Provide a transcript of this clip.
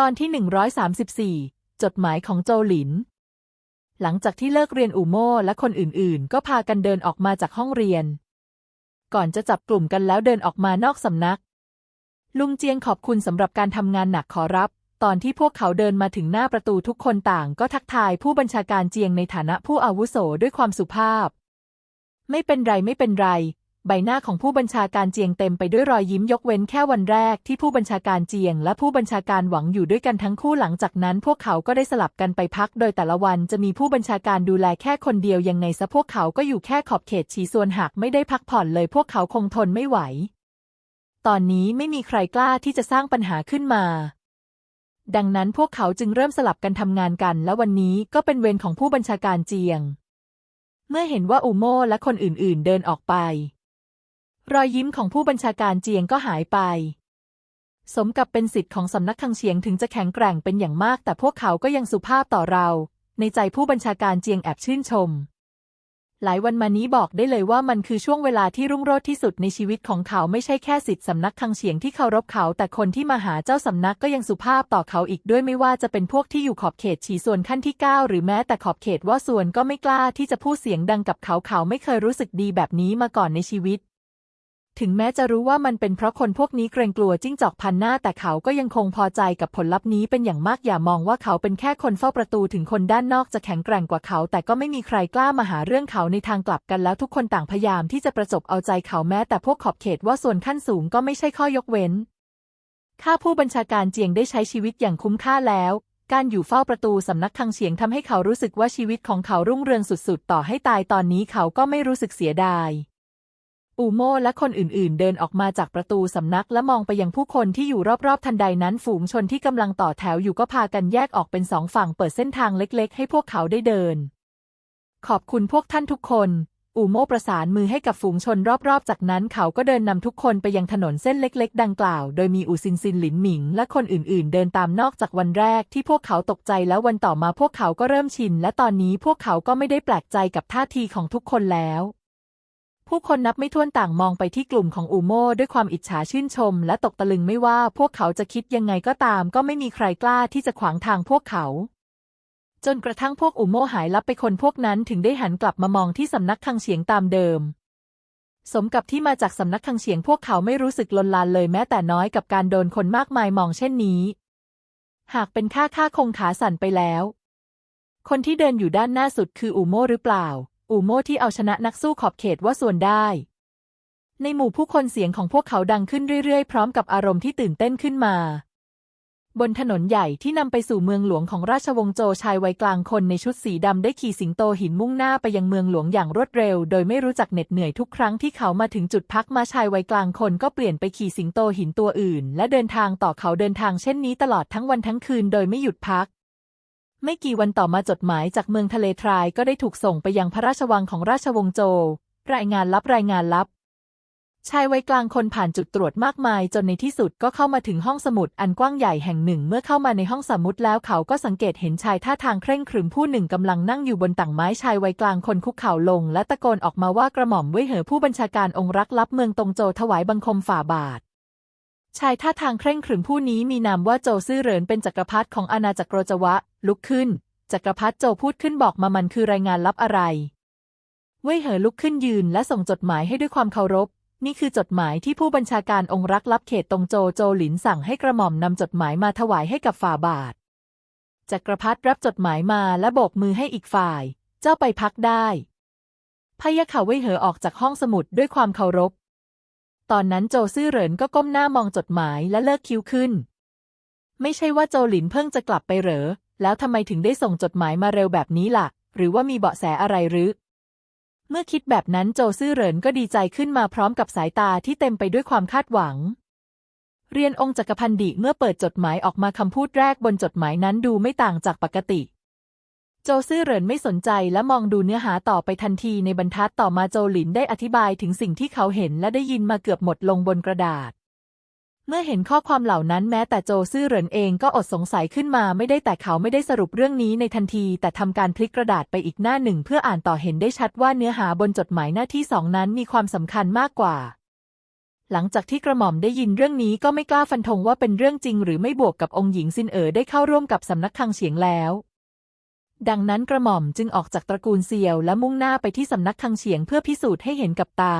ตอนที่ 134 จดหมายของโจหลิน หลังจากที่เลิกเรียนอูโม่และคนอื่นๆ ก็พากันเดินออกมาจากห้องเรียน ก่อนจะจับกลุ่มกันแล้วเดินออกมานอกสำนัก ลุงเจียงขอบคุณสำหรับการทำงานหนักขอรับ ตอนที่พวกเขาเดินมาถึงหน้าประตูทุกคนต่างก็ทักทายผู้บัญชาการเจียงในฐานะผู้อาวุโสด้วยความสุภาพ ไม่เป็นไรไม่เป็นไร ใบหน้าของผู้บัญชาการเจียงเต็มไปด้วยรอยยิ้มยกเว้นแค่วันแรกที่ผู้บัญชาการเจียง และผู้บัญชาการหวังอยู่ด้วยกันทั้งคู่หลังจากนั้น พวกเขาก็ได้สลับกันไปพัก โดยแต่ละวันจะมีผู้บัญชาการดูแลแค่คนเดียวยังไงซะพวกเขาก็อยู่แค่ขอบเขตฉีส่วนหากไม่ได้พักผ่อนเลย พวกเขาคงทนไม่ไหว ตอนนี้ไม่มีใครกล้าที่จะสร้างปัญหาขึ้นมาดังนั้นพวกเขาจึงเริ่มสลับกันทำงานกัน และวันนี้ก็เป็นเวรของผู้บัญชาการเจียง เมื่อเห็นว่าอูโม่และคนอื่นๆ เดินออกไป รอยยิ้มของผู้บัญชาการเจียงก็หายไป สมกับเป็นสิทธิ์ของสำนักคังเฉียงถึงจะแข็งแกร่งเป็นอย่างมาก แต่พวกเขาก็ยังสุภาพต่อเรา ในใจผู้บัญชาการเจียงแอบชื่นชม หลายวันมานี้บอกได้เลยว่ามันคือช่วงเวลาที่รุ่งโรจน์ที่สุดในชีวิตของเขาไม่ใช่แค่สิทธิ์สำนักคังเฉียงที่เคารพเขา แต่คนที่มาหาเจ้าสำนักก็ยังสุภาพต่อเขาอีกด้วยไม่ว่าจะเป็นพวกที่อยู่ขอบเขตฉีส่วนขั้นที่ 9 หรือแม้แต่ขอบเขตว่าส่วนก็ไม่กล้าที่จะพูดเสียงดังกับเขาเขาไม่เคยรู้สึกดีแบบนี้มาก่อนในชีวิต ถึงแม้จะรู้ว่ามันเป็นเพราะคนพวกนี้เกรงกลัวจิ้งจอกพันหน้า แต่เขาก็ยังคงพอใจกับผลลัพธ์นี้เป็นอย่างมากอย่ามองว่าเขาเป็นแค่คนเฝ้าประตูถึงคนด้านนอกจะแข็งแกร่งกว่าเขา แต่ก็ไม่มีใครกล้ามาหาเรื่องเขาในทางกลับกันแล้วทุกคนต่างพยายามที่จะประจบเอาใจเขาแม้ แต่พวกขอบเขตว่าส่วนขั้นสูงก็ไม่ใช่ข้อยกเว้นข้าผู้บัญชาการเจียงได้ใช้ชีวิตอย่างคุ้มค่าแล้วการอยู่เฝ้าประตูสำนักคังเฉียงทำให้เขารู้สึกว่าชีวิตของเขารุ่งเรืองสุดๆ ต่อให้ตายตอนนี้เขาก็ไม่รู้สึกเสียดาย อูโม่และคนอื่นๆ เดินออกมาจากประตูสำนักและมองไปยังผู้คนที่อยู่รอบๆ ทันใดนั้นฝูงชนที่กำลังต่อแถวอยู่ก็พากันแยกออกเป็นสองฝั่งเปิดเส้นทางเล็กๆ ให้พวกเขาได้เดิน ขอบคุณพวกท่านทุกคน อูโม่ประสานมือให้กับฝูงชนรอบๆ จากนั้นเขาก็เดินนำทุกคนไปยังถนนเส้นเล็ก ๆ ดังกล่าว โดยมีอูซินซินหลินหมิง และคนอื่นๆ เดินตามนอกจากวันแรกที่พวกเขาตกใจแล้ววันต่อมาพวกเขาก็เริ่มชิน และตอนนี้พวกเขาก็ไม่ได้แปลกใจกับท่าทีของทุกคนแล้ว ผู้คนนับไม่ถ้วนต่างมองไปที่กลุ่มของอูโม่ด้วยความอิจฉาชื่นชม และตกตะลึงไม่ว่าพวกเขาจะคิดยังไงก็ตาม ก็ไม่มีใครกล้าที่จะขวางทางพวกเขา จนกระทั่งพวกอูโม่หายลับไปคนพวกนั้นถึงได้หันกลับมามองที่สำนักคังเฉียงตามเดิม สมกับที่มาจากสำนักคังเฉียงพวกเขาไม่รู้สึกลนลานเลยแม้แต่น้อยกับการโดนคนมากมายมองเช่นนี้ หากเป็นข้าข้าคงขาสั่นไปแล้ว คนที่เดินอยู่ด้านหน้าสุดคืออูโม่หรือเปล่า อูโม่ที่เอาชนะนักสู้ขอบเขตว่าส่วนได้ ในหมู่ผู้คนเสียงของพวกเขาดังขึ้นเรื่อยๆ พร้อมกับอารมณ์ที่ตื่นเต้นขึ้นมา บนถนนใหญ่ที่นำไปสู่เมืองหลวงของราชวงศ์โจชายวัยกลางคนในชุดสีดำได้ขี่สิงโตหินมุ่งหน้าไปยังเมืองหลวงอย่างรวดเร็ว โดยไม่รู้จักเหน็ดเหนื่อยทุกครั้งที่เขามาถึงจุดพักมาชายวัยกลางคนก็เปลี่ยนไปขี่สิงโตหินตัวอื่น และเดินทางต่อเขาเดินทางเช่นนี้ตลอดทั้งวันทั้งคืนโดยไม่หยุดพัก ไม่กี่วันต่อมาจดหมายจากเมืองทะเลทรายก็ได้ถูกส่งไปยังพระราชวังของราชวงศ์โจว รายงานลับรายงานลับ ชายวัยกลางคนผ่านจุดตรวจมากมายจนในที่สุดก็เข้ามาถึงห้องสมุดอันกว้างใหญ่แห่งหนึ่ง เมื่อเข้ามาในห้องสมุดแล้วเขาก็สังเกตเห็นชายท่าทางเคร่งครึมผู้หนึ่งกำลังนั่งอยู่บนต่างไม้ชายวัยกลางคนคุกเข่าลง และตะโกนออกมาว่ากระหม่อมเว่ยเหอผู้บัญชาการองค์รักลับเมืองตงโจวถวายบังคมฝ่าบาท ชายท่าทางเคร่งครึมผู้นี้มีนามว่าโจซื่อเหรินเป็นจักรพรรดิของอาณาจักรโรจวะ ลุกขึ้น จักรพรรดิโจพูดขึ้นบอกมามันคือรายงานลับอะไร เว่ยเหอลุกขึ้นยืนและส่งจดหมายให้ด้วยความเคารพ นี่คือจดหมายที่ผู้บัญชาการองค์รักลับเขตตรงโจโจหลินสั่งให้กระหม่อมนำจดหมายมาถวายให้กับฝ่าบาท จักรพรรดิรับจดหมายมาและโบกมือให้อีกฝ่าย เจ้าไปพักได้พยะค่ะเว่ยเหอออกจากห้องสมุดด้วยความเคารพ ตอนนั้นโจซื่อเหรินก็ก้มหน้ามองจดหมายและเลิกคิ้วขึ้น ไม่ใช่ว่าโจหลินเพิ่งจะกลับไปเหรอ แล้วทำไมถึงได้ส่งจดหมายมาเร็วแบบนี้ล่ะ หรือว่ามีเบาะแสอะไรหรือ เมื่อคิดแบบนั้นโจซื่อเหรินก็ดีใจขึ้นมาพร้อมกับสายตาที่เต็มไปด้วยความคาดหวัง เรียนองค์จักรพันดิเมื่อเปิดจดหมายออกมาคำพูดแรกบนจดหมายนั้นดูไม่ต่างจากปกติ โจซื่อเหรินไม่สนใจและมองดูเนื้อหาต่อไปทันทีในบรรทัดต่อมาโจหลินได้อธิบายถึงสิ่งที่เขาเห็นและได้ยินมาเกือบหมดลงบนกระดาษ เมื่อเห็นข้อความเหล่านั้นแม้แต่โจซื่อเหรินเองก็อดสงสัยขึ้นมาไม่ได้แต่เขาไม่ได้สรุปเรื่องนี้ในทันที แต่ทำการพลิกกระดาษไปอีกหน้าหนึ่ง เพื่ออ่านต่อเห็นได้ชัดว่าเนื้อหาบนจดหมายหน้าที่สองนั้นมีความสำคัญมากกว่าหลังจากที่กระหม่อมได้ยินเรื่องนี้ก็ไม่กล้าฟันธงว่าเป็นเรื่องจริงหรือไม่บวกกับองค์หญิงซินเอ๋อได้เข้าร่วมกับสำนักคังเฉียงแล้ว ดังนั้นกระหม่อมจึงออกจากตระกูลเซียวและมุ่งหน้าไปที่สำนักคังเฉียงเพื่อพิสูจน์ให้เห็นกับตา